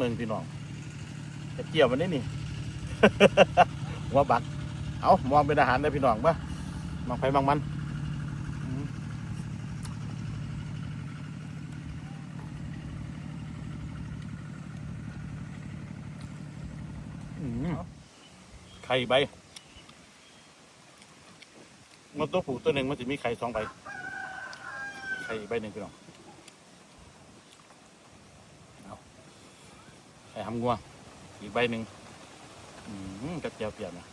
เมืองพี่น้องจะเกี่ยวมันได้นี่ หัวบัก เอามองเป็นอาหารได้พี่น้องปะมองไปมองมันไข่ใบ มันตัวผูตัวหนึ่งมันจะมีไข่สองใบ ไข่ใบหนึ่งพี่น้องเอา ไอ้หำงัว อีกใบหนึ่งอืมกระเจียวเปียกนะ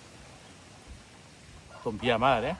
ต้มเพียมาแล้วเนี่ย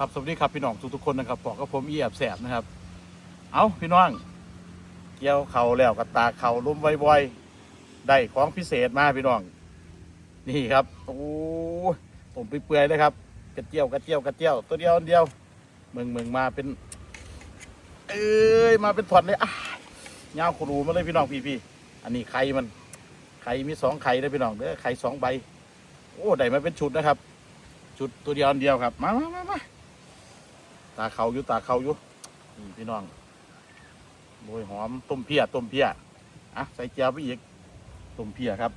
ครับสวัสดีครับพี่น้องทุกๆคนนะครับบอกกับผมเอียบแสบนะครับ เอาพี่น้องเกี่ยวเข่าแล้วกับตาเข่าล้มไวๆได้ของพิเศษมาพี่น้อง นี่ครับโอ้ผมไปเปื่อยๆเลยครับกระเจียวกระเจียวกระเจียวตัวเดียวอันเดียวเมืองเมืองมาเป็น เอ้ยมาเป็นถอดเลยอะยาวขรูมาเลยพี่น้องพี่ๆอันนี้ไข่มันไข่มีสองไข่เลยพี่น้องเด้อไข่สองใบ โอ้ได้มาเป็นชุดนะครับ ชุดตัวเดียวอันเดียวครับ มามามามา ตาเขาอยู่ตาเขาอยู่นี่พี่น้องโรยหอมต้มเพียต้มเพียอะใส่เจียวไปอีกต้มเพียครับ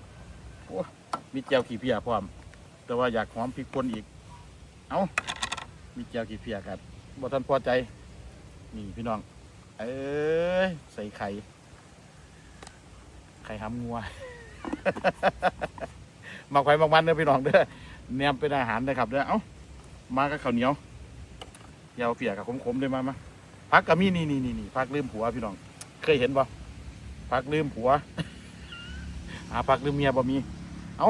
โอ้มีเจียวขี้เพียพร้อม แต่ว่าอยากหอมพริกป่นอีก เอามีเจียวขี้เพียครับบ่ท่านพอใจนี่พี่น้อง เอ้ยใส่ไข่ไข่ห้ำงัวมักไข่มักมันเด้อพี่น้องเด้อแนมเป็นอาหารนะครับเด้อเอ้ามากับข้าวเหนียว จียวเปียกกับขมๆเลยมามาพักกับมีนี่นี่นี่นี่พักลืมผัวพี่น้อง เคยเห็นปะพักลืมผัวหาพักลืมเมียบ่มี เอ้า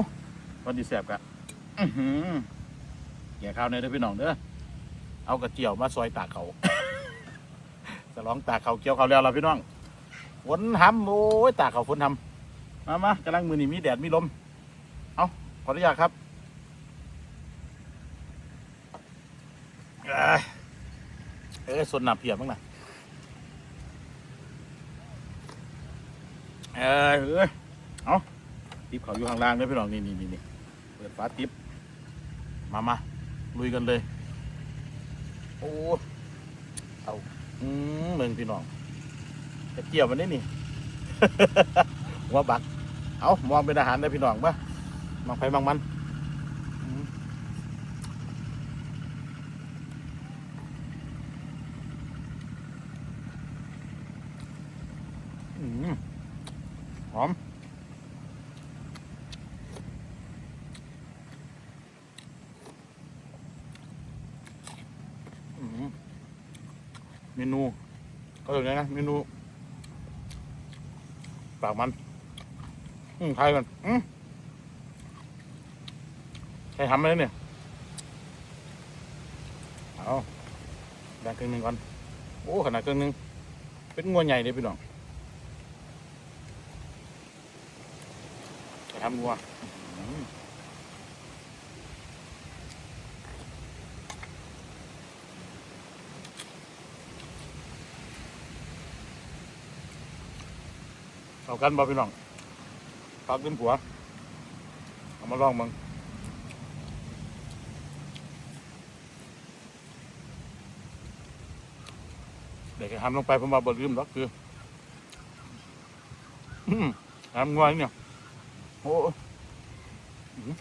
วันดีแสบกะอื้อหือแก่ข้าวในอยเด้อพี่น้องเด้อเอากระเจียวมาซอยตาเขาจะร้องตาเขาเกี่ยวเขาแล้วล่ะพี่น้องฝนทำโอ้ยตาเขาฝนทำมามากำลังมือนี่มีแดดมีลม เอาขออนุญาตครับเอ้ยเอ้ยส่วนหนาเพียบบ้างนะเอ้ยเอ้ยเอาติบเขาอยู่ข้างล่างด้วยพี่น้องนี่นี่นี่เปิดฝาติบมามาลุยกันเลย โอ้เอาอืมเมืองพี่น้องจะเกี่ยวมันได้นี่หัวบัก เอามองเป็นอาหารได้พี่น้องปะมองไปมองมันอืมอืม หอมอืมเมนูก็อย่างนี้นะเมนูปากมันอืมไทยกันอืมใครทำอะไรเนี่ยเอาแบ่งครึ่งหนึ่งก่อนโอ้ขนาดครึ่งหนึ่งเป็นงัวใหญ่เลยพี่น้อง ครทำงัวเอากันบ่พี่น้องปากลืมผัว เอามาลองมึงเด็กทำลงไปผมมาบดลืมหรอกคืออืมทำงวเนี่ย โอ้หือ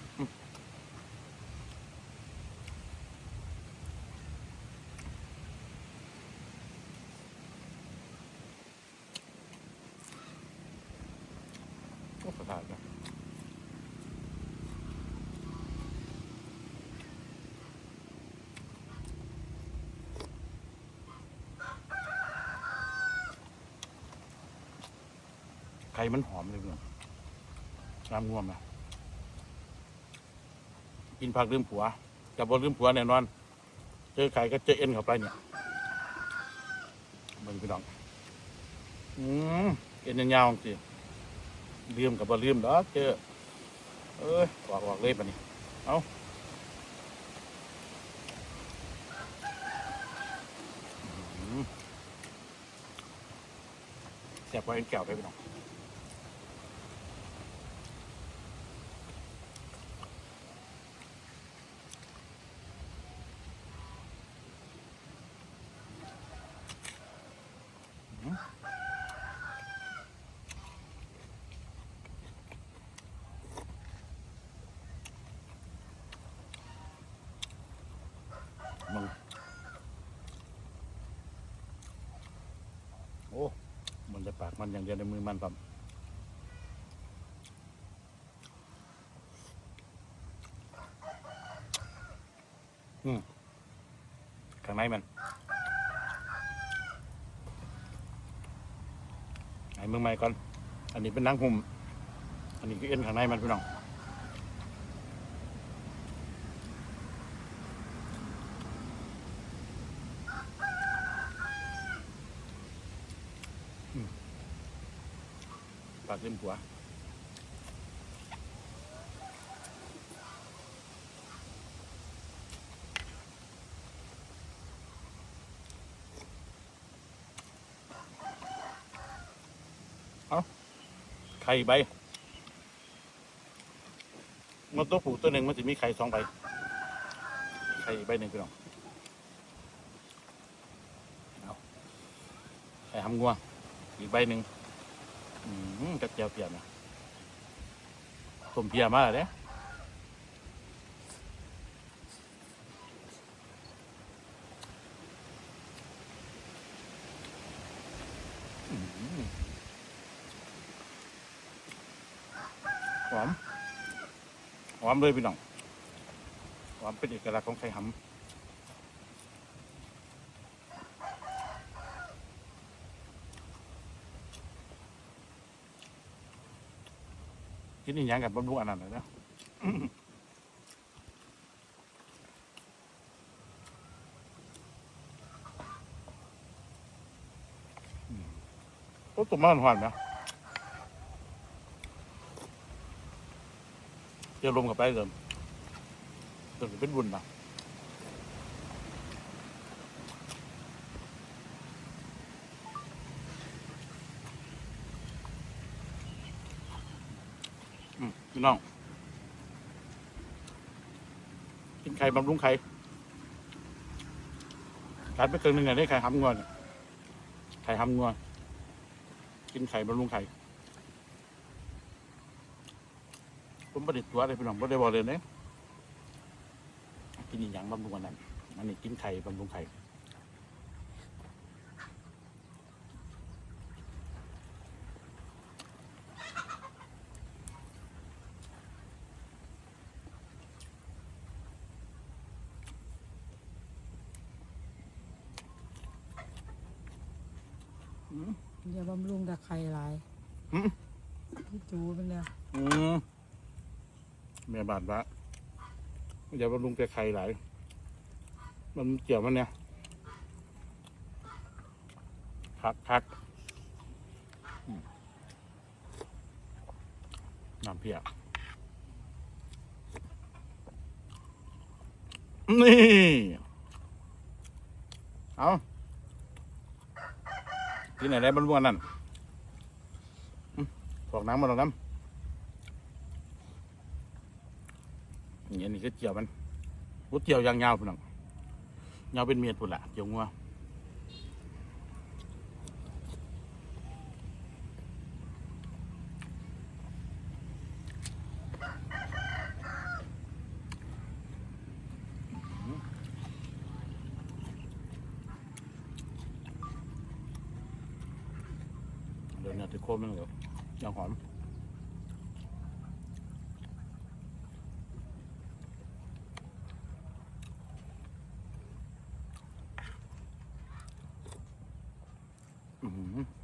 โอ้ประทานนะไข่มันหอมเลยเพื่อน น้ำง่วมนะกินผักลืมผัวกับบนลืมผัวแน่นอน เจอไข่ก็เจอเอ็นเข้าไปเนี่ยมันพี่น้องอืมเอ็นยาวๆจริงลืมกับบ่ลืมดอกเจอเอ้ยออกออกเลยปะนี่เอาแซ่บกว่าเอ็นแก้วไปพี่น้องมึงโอ้ มันปากมันอย่างเดียวในมือมันปั๊มอืมข้างในมันไอ้เมึงใหม่ก่อน อันนี้เป็นนังหุ่ม อันนี้คือเอ็นข้างในมันพี่น้อง ปลาเต็มหัวเอาไข่ใบมันตัวผูตัวหนึ่งมันจะมีไข่สองใบ ไข่ใบหนึ่งพี่น้องเอาไข่หำงัวอีกใบหนึ่ง อืมกระเจียวเปียกนะต้มเปียมาแล้วเนี่ยหอมหอมเลยพี่น้องหอมเป็นเอกลักษณ์ของไข่หำ กินอีหยังกับบำรุงอันนั้นเลยนะอืมโอ้ตัวมันหวานนะเดี๋ยวลมกับไปเดิมเดิมเป็นบุญนะ พี่น้อง กินไข่บำรุงไข่กัดไปเกินหนึ่งไงได้ไข่ห้ำงอนไข่ห้ำงอนกินไข่บำรุงไข่ผมประดิษฐ์ตัวเลยพี่น้องไม่ได้บอกเลยเนี่ยกินอีกอย่างบำรุงอันนั้นอันนี้กินไข่บำรุงไข่อืม อย่าบำรุงแต่ไข่หลายหืมพี่จูเป็นเนี่ยอืมแม่บาดวะอย่าบำรุงแต่ไข่หลาย มันเกี่ยวมันเนี่ยพักพักอืมน้ำเพียกนี่ เอากินไหนได้บรรลุอันนั่นอืมฟ อกน้ำมาลองน้ำอย่างนี้คือเจียวมันวุ้เจียวยางยาวพุ่นน่ะยาวเป็นเมียดพุ่นละเจียวงัวเดี๋ยวเนี่ยถือโคมมันเหรอ อย่างหอมอืม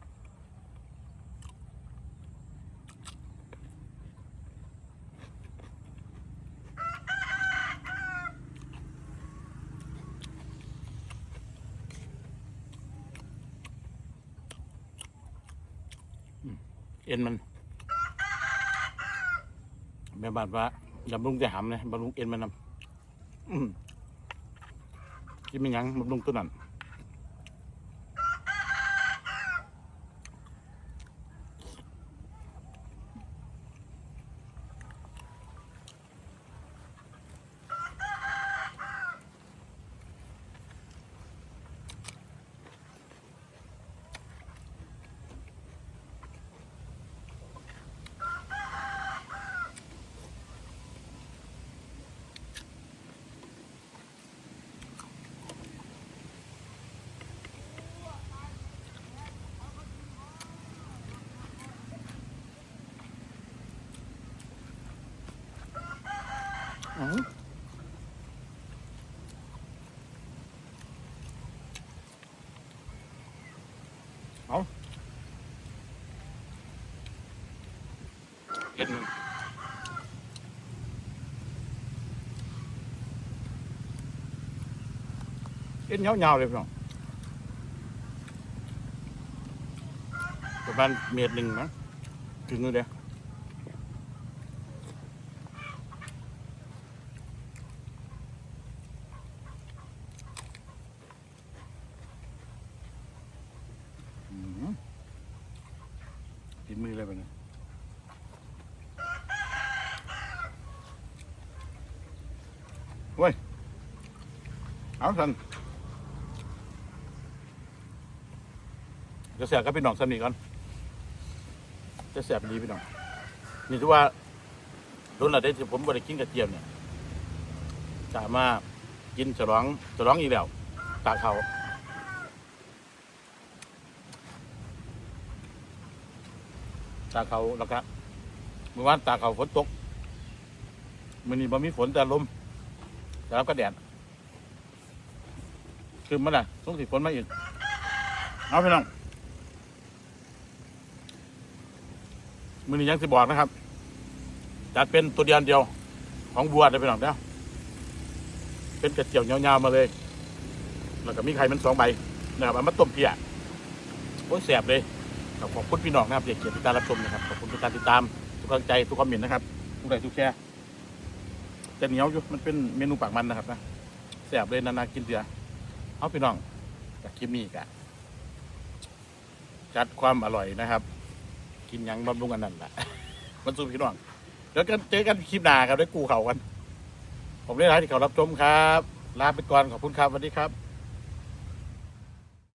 เอ็นมันแม่บาดว่าบำรุงจะหำเลยบำรุงเอ็นมันนำกินไม่ยั้งบำรุงตัวนั้น อืมเอาเอ็นเอ็นยาวๆเลยพี่น้องประมาณเมตรหนึ่งมั้งถึงนู่นเดียว อืมกินมือเลยไปเนี่ยเว้ย เอาสันจะเสียบกับพี่น้องสนิทก่อนจะเสียบดีพี่น้องนี่ถือว่ารุ่นละได้ที่ผมบริกินกระเทียมเนี่ยจะมากินฉลองฉลองอีกแล้วตาเขาตาเขาแล้วก็เมื่อวานตาเขาฝนตกมันนี้บ่มีฝนแต่ลมแต่รับก็แดด คือมันน่ะต้องสิฝนมาอีกเอาพี่น้องมือนี้ยังสิบอกนะครับจัดเป็นตัวเดียวเดียว ของบัวได้พี่น้องเด้อเป็นกระเจียวยาวๆมาเลย แล้วก็มีไข่มันสองใบนะครับเอามาต้มเพียโอ้ยแสบเลยขอบคุณพี่น้องนะครับเด็กเกียรติการรับชมนะครับขอบคุณทุกการติดตามทุกกำลังใจทุกความเห็นนะครับทุกไลค์ทุกแชร์จะเหนียวอยู่มันเป็นเมนูปากมันนะครับนะแซ่บเลยนานากินเสือ เอาพี่น้องจากคลิปนี้กะจัดความอร่อยนะครับ กินยังบำรุงอันนั้นแหละมันสู้พี่น้องแล้วกันเจอกันคลิปหน้าครับได้กูเขากัน ผมได้ร้ายที่เขารับชมครับ ลาไปก่อนขอบคุณครับสวัสดีครับ